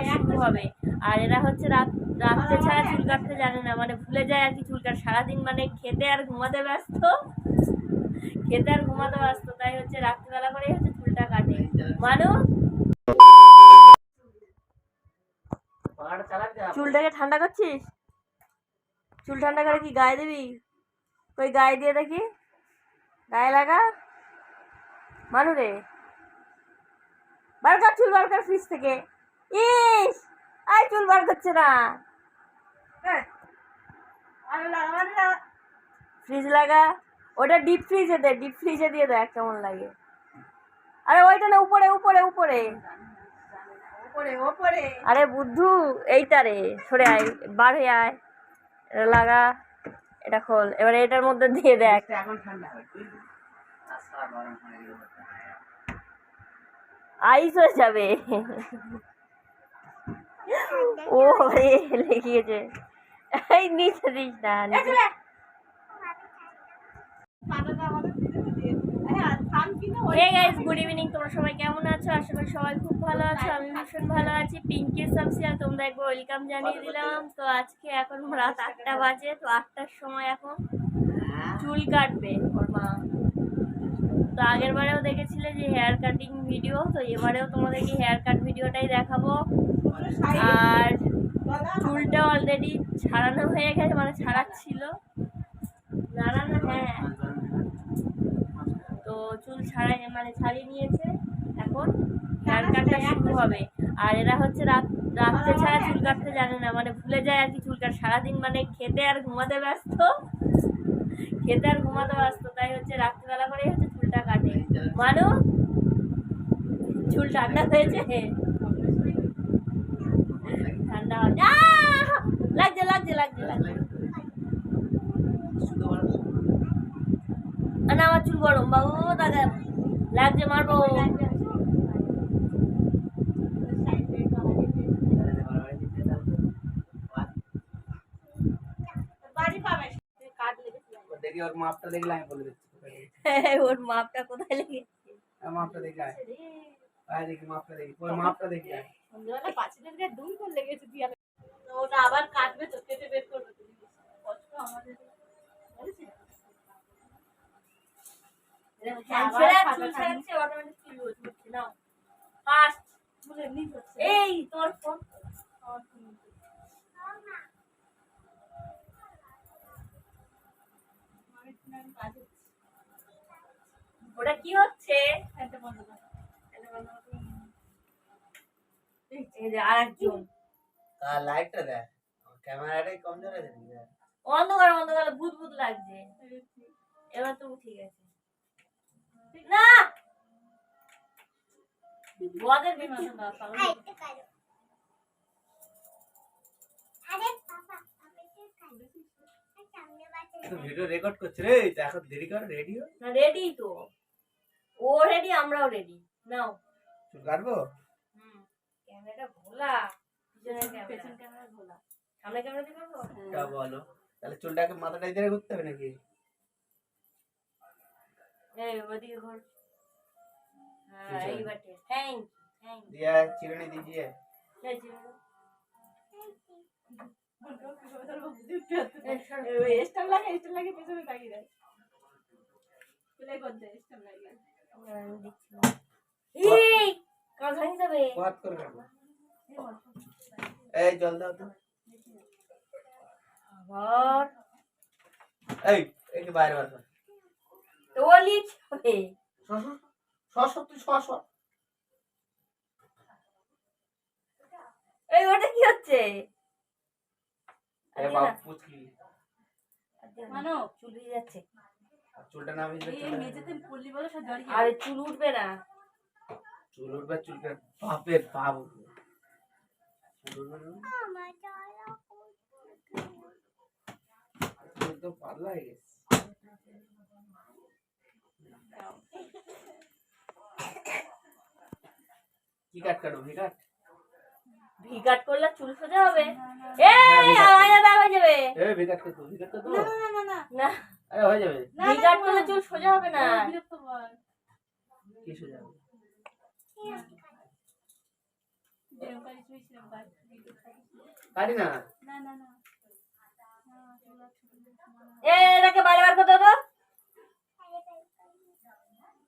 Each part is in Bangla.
কাটটা শুরু হবে। আর এরা হচ্ছে রাত রাত্রে ছাড়া চুল কাটতে জানে না। মানে ভুলে যায় আর কি চুল কাট সারাদিন মানে খেতে আর ঘুমাতে ব্যস্ত। খেতে আর ঘুমাতে ব্যস্ত। তাই হচ্ছে রাত্রিবেলা করেই হচ্ছে চুলটা কাটে। মানু? চুলটাকে ঠান্ডা করছিস? চুল ঠান্ডা করে কি গায়ে দিবি? ওই গায়ে দিয়ে দেখি। গায়ে লাগা? মানু রে। বার কর চুল বার কর ফ্রিজ থেকে। ইস আই চুল বার করছে না। ফ্রিজ লাগা। ওটা ডিপ ফ্রিজে দে ডিপ ফ্রিজে দিয়ে দেখ কেমন লাগে। আরে ওইটা না উপরে উপরে উপরে। আরে বুদ্ধু এইটা রে সরে আয় বার হয়ে আয়। এটা লাগা এটা খোল। এবারে এটার মধ্যে দিয়ে দেখ। এখন ঠান্ডা। আইস হয়ে যাবে। ও রে লেগেছে। এই নিচে দিস না হ্যাঁ গুড ইভিনিং তোমরা সবাই কেমন আছো? আশা করি সবাই খুব ভালো আছো আমি ভীষণ ভালো আছি। পিঙ্কি সাবসিয়া তোমরা একবার ওয়েলকাম জানিয়ে দিলাম। তো আজকে এখন রাত আটটা বাজে তো আটটার সময় এখন চুল কাটবে। ওর মা। তো আগের বারেও দেখেছিলে যে হেয়ার কাটিং ভিডিও তো এবারেও তোমাদেরকে হেয়ার কাট ভিডিওটাই দেখাবো। আর চুলটা অলরেডি ছাড়ানো হয়ে গেছে মানে ছাড়াচ্ছিল। না না না হ্যাঁ। তো চুল ছাড়াই মানে ছাড়িয়ে নিয়েছে। এখন হেয়ার কাটটা শুরু হবে। আর এরা হচ্ছে রাত, রাত্রে ছাড়া চুল কাটতে জানে না। মানে ভুলে যায় আর কি চুল কাট সারাদিন মানে খেতে আর ঘুমাতে ব্যস্ত। খেতে আর ঘুমাতে ব্যস্ত। তাই হচ্ছে রাত্রিবেলা করেই হচ্ছে চুলটা কাটে। মানু? চুল ঠান্ডা হয়েছে? ঠান্ডা হচ্ছে আহ! লাগছে লাগছে লাগছে লাগছে। আর না আমার চুল গরম বাবু দাদা। লাগছে মারবো। কাটলে দেখি ওর মাপটা দেখলে আমি বলে দিচ্ছি। ওর মাপটা কোথায় লেগেছে আর মাপটা দেখলে আয়। আয় দেখি মাপটা দেখি ওর মাপটা দেখলে আয়। সন্ধ্যেবেলা পাঁচিলের গায়ে দুম করে লেগেছে দিয়ালে তো ওটা আবার কাটবে তো কেটে বের করবে তো কষ্ট আমাদের বলেছি না? এরকম হচ্ছে আবার ছেঁড়া ফাটা চুল কাটবে। ছাড়ছে অটোমেটিক চুল উঠছে নাও ফার্স্ট চুলের নিচ হচ্ছে। এই তোর ফোন আমার চুল নিচে। আমি শুনে আমি কাজ হচ্ছে। ওটা কি হচ্ছে? লাইটটা দেখ ক্যামেরাটাই অন্ধকার অন্ধকার ভূত ভূত লাগছে। এবার তো ঠিক আছে। না! বদের ভিডিও রেকর্ড করছে রে তা এখন দেরি কর রেডিও? না রেডি তো। ও রেডি আমরাও রেডি নাও। চুল কাটবো? ক্যামেরাটা ভোলা পিছনের ক্যামেরা। সামনে ক্যামেরা দিয়ে করব? তা বলো। তাহলে চুলটাকে মাথাটাই ধরে ঘুরতে হবে নাকি? এই ওদিকে ঘর। হ্যাঁ পিছনে। এই থ্যাংক থ্যাংক দিয়া চিরুনি দিজিয়ে। লাগে লাগে পেছনে তাকিয়ে দেয়? প্লে কর দে স্টার লাগে এই কাজ ভাঙি যাবে কত করে এই জল দাও তো আবার এই এই যে বাইরে বার তো ও লিখবে শশ এই ওটা কি হচ্ছে মানো যাচ্ছে চুলটা না ভিজলে এই চুল মেঝেতে পড়লি বলে সব জড়িয়ে আরে চুল উঠবে না চুল উঠবে চুলকে বাপের বাপ উঠবে চুল উঠবে চুল তো পাতলা হয়ে গেছে কি কাট কাটবো ভি কাট ভি কাট করলে চুল সোজা হবে আওয়াজ যাবে এ ভি কাট করতে ভি কাট করতে না না না না না আরে হয়ে যাবে। ভি করলে চুল সোজা হবে না। বিরক্ত কর কি সোজা হবে? যেরকম কাজ শুয়েছিলাম কাজ পারি না। না না না। হ্যাঁ। এ এটাকে বাইরে বার করতে তো।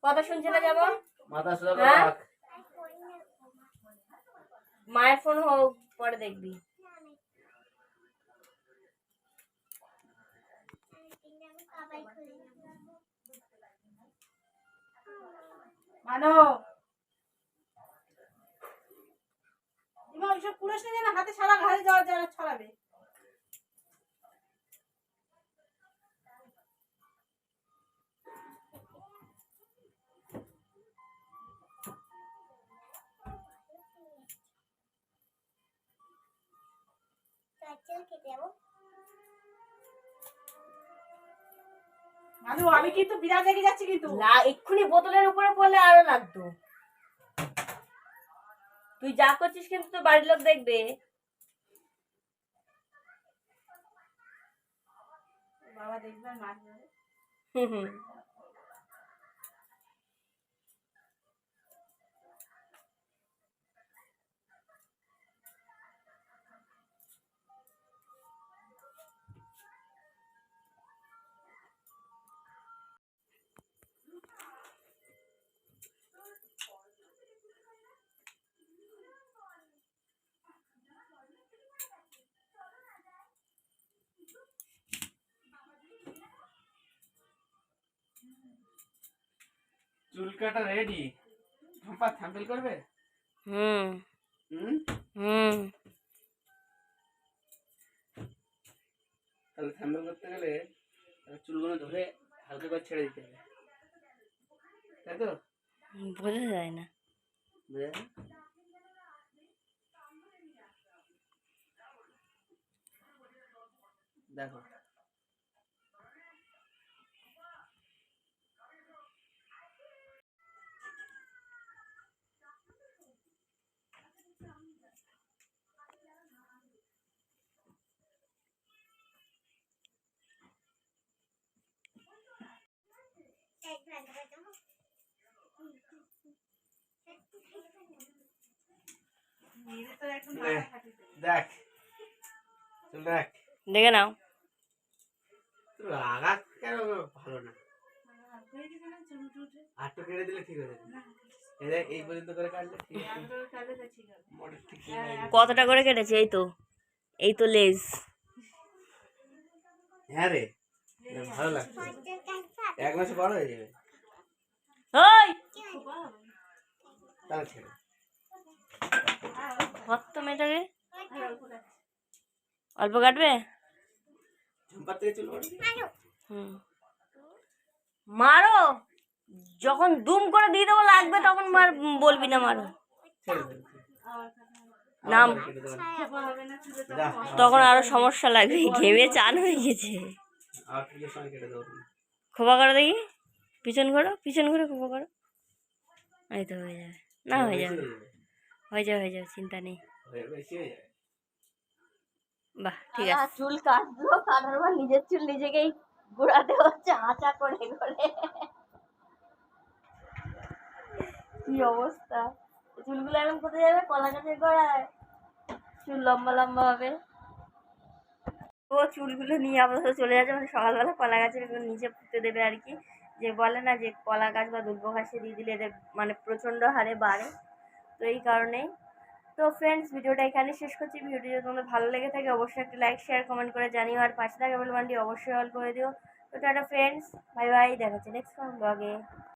কথা শুনছে না যেমন মাথা সোজা হ্যাঁ? রাখ। মায়ের ফোন হোক পরে দেখবি। মানো। না হাতে সারা ঘাড়ে যাওয়া যারা ছড়াবে। মানু আমি কিন্তু বিরাট রেগে যাচ্ছি কিন্তু। না এক্ষুনি বোতলের উপরে পড়লে আরও লাগতো। তুই যা করছিস কিন্তু তোর বাড়ির লোক দেখবে। বাবা দেখবে আর হুম হুম। চুল কাটা রেডি ঝম্পা থ্যাম্পেল করবে? হুম। হুম? হুম। তাহলে থ্যাম্পেল করতে গেলে চুলগুলো ধরে হালকা করে ছেড়ে দিতে হবে। তাই তো? বোঝা যায় না। বুঝা গেল? দেখো দেখ দেখ। দেখে নাও। কেন ভালো না? হয়ে? আটটু কেটে দিলে ঠিক হয়ে যাবে। এই পর্যন্ত করে কাটলে হ্যাঁ, কতটা করে কেটেছে এই তো? এই তো লেজ হ্যাঁ রে ভালো লাগছে। এক মাসে বড় হয়ে যাবে। ওই। তাহলে ছেড়ে কত মেয়েটাকে? অল্প কাটবে? মারো! যখন দুম করে দিয়ে দেবো লাগবে তখন মার বলবি না মারো। নাম তখন। আরও সমস্যা লাগবে। ঘেমে চান হয়ে গেছে। খোপা করো দেখি। পিছন করো পিছন করে খোপা করো। এই তো হয়ে যাবে। না হয়ে যাবে। হয়ে যাবে। হয়ে যাবে চিন্তা নেই। বাহ ঠিক আছে। চুল কাটলো কাটার পর নিজের চুল নিজেকেই ঘোরাতে হচ্ছে আঁচা করে করে কি অবস্থা? চুলগুলো এখন কোথায় যাবে? কলা গাছের গোড়ায়। চুল লম্বা লম্বা হবে। ও চুলগুলো নিয়ে আপাতত চলে যাচ্ছে মানে সকালবেলা কলা গাছের নিচে পুঁতে দেবে আর কি। যে বলে না যে কলা গাছ বা দুর্ব ঘাসে দিয়ে দিলে এদের মানে প্রচণ্ড হারে বাড়ে। তো এই কারণেই তো ফ্রেন্ডস ভিডিওটা এখানে শেষ করছি। ভিডিওটি যদি তোমাদের ভালো লেগে থাকে, অবশ্যই একটা লাইক শেয়ার কমেন্ট করে জানিও। আর পাশে থাকা বেল বানটি অবশ্যই অল করে দিও। তো টাটা ফ্রেন্ডস বাই বাই দেখা হচ্ছে নেক্সট ব্লগে